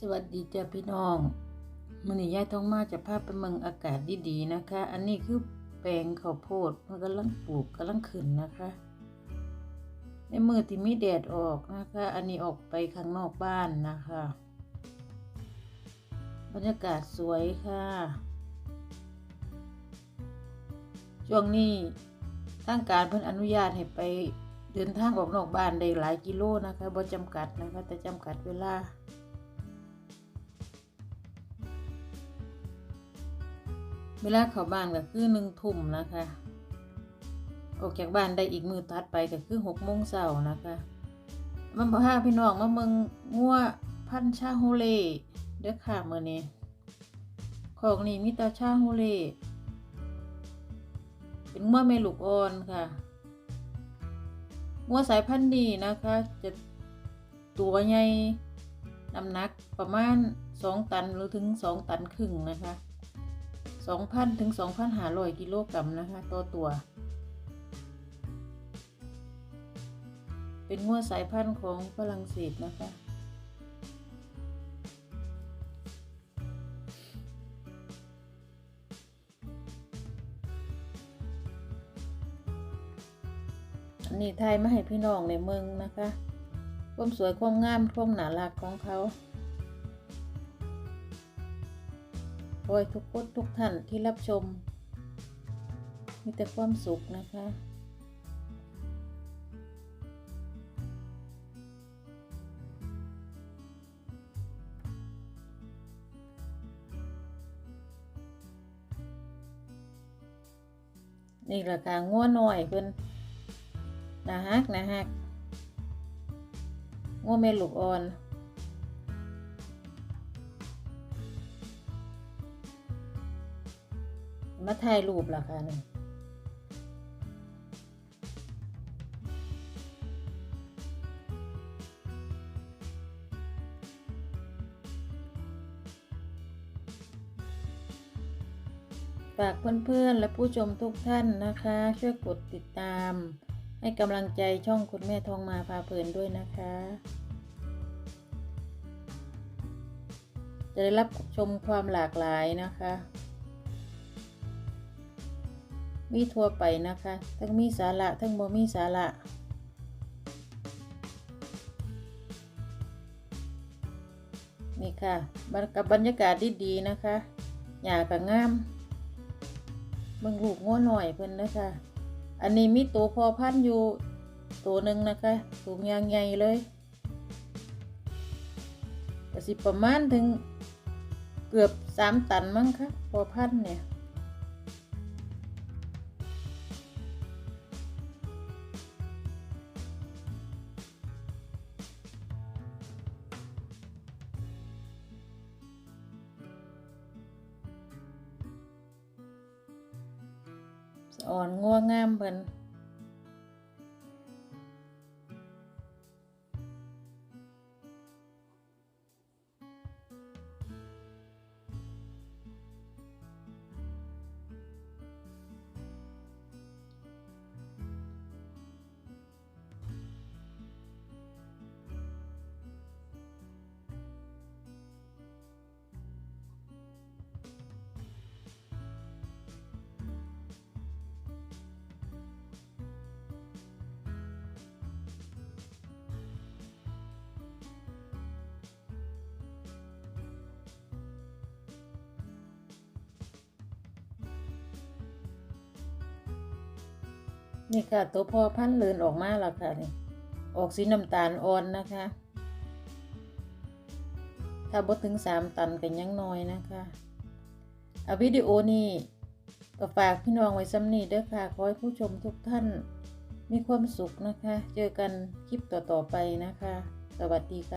สวัสดีจ้าพี่น้องมื้อนี้ยายท้องมาจะพาไปเมืองอากาศดีๆนะคะ อันนี้คือแปลงข้าวโพดมันกำลังปลูกกำลังขึ้นนะคะ ในมือที่มีแดดออกนะคะ อันนี้ออกไปข้างนอกบ้านนะคะ บรรยากาศสวยค่ะช่วงนี้ทางการเพิ่นอนุญาตให้ไปเดินทางออกนอกบ้านได้หลายกิโลนะคะบ่จำกัดนะคะแต่จำกัดเวลา เวลาเข้าบ้านก็คือหนึ่งทุ่มนะคะ ออกจากบ้านได้อีกมือตัดไปก็คือหกโมงเช้านะคะมันพาพี่น้องมาเมืองงัวพันชาโฮเล่เด้อค่ะมื้อนี้ ของนี่มีแตาชาโฮเล่เป็นงัวแม่ลูกอ่อนค่ะงัวสายพันธุ์นี้นะคะ จะตัวใหญ่น้ำหนักประมาณสองตันหรือถึงสองตันครึ่งนะคะ สองพันถึงสองพันหาร้อยกิโลกรัมนะคะต่อตัว เป็นงัวสายพันธุ์ของฝรั่งเศสนะคะ อันนี้ไทยมาให้พี่น้องในเมืองนะคะ ความสวยความงามความหนารักของเขา ขอให้ทุกคนทุกท่านที่รับชม มีแต่ความสุขนะคะนี่ราคางัวหน่อยเพิ่นนะฮักนะฮักงัวแม่ลูกอ่อน มาถ่ายรูปล่ะค่ะนี่ฝากเพื่อนๆและผู้ชมทุกท่านนะคะ ช่วยกดติดตาม ให้กำลังใจช่องคุณแม่ทองมาพาเพลินด้วยนะคะ จะได้รับชมความหลากหลายนะคะ มีทั่วไปนะคะ ทั้งมีสาระทั้งบ่มีสาระนี่ค่ะบรรกับบรรยากาศดีๆนะคะหญ้าก็งามเบิ่งลูกง้อหน่อยเพิ่นนะคะ อันนี้มีตัวพอพันอยู่ตัวหนึ่งนะคะสูงยางใหญ่เลยก็สิประมาณถึงเกือบสามตันมั้งคะพอพันเนี่ย อ่อนงัวงามเพิ่น นี่ค่ะ ตัวพอพันธุ์เลินออกมาแล้วค่ะนี่ออกสีน้ำตาลอ่อนนะคะ ถ้าบดถึงสามตันกันยังน้อยนะคะเอาวิดีโอนี้ก็ฝากพี่น้องไว้ซ้ำนี้เด้อค่ะ ขอให้ผู้ชมทุกท่านมีความสุขนะคะ เจอกันคลิปต่อๆไปนะคะ สวัสดีค่ะ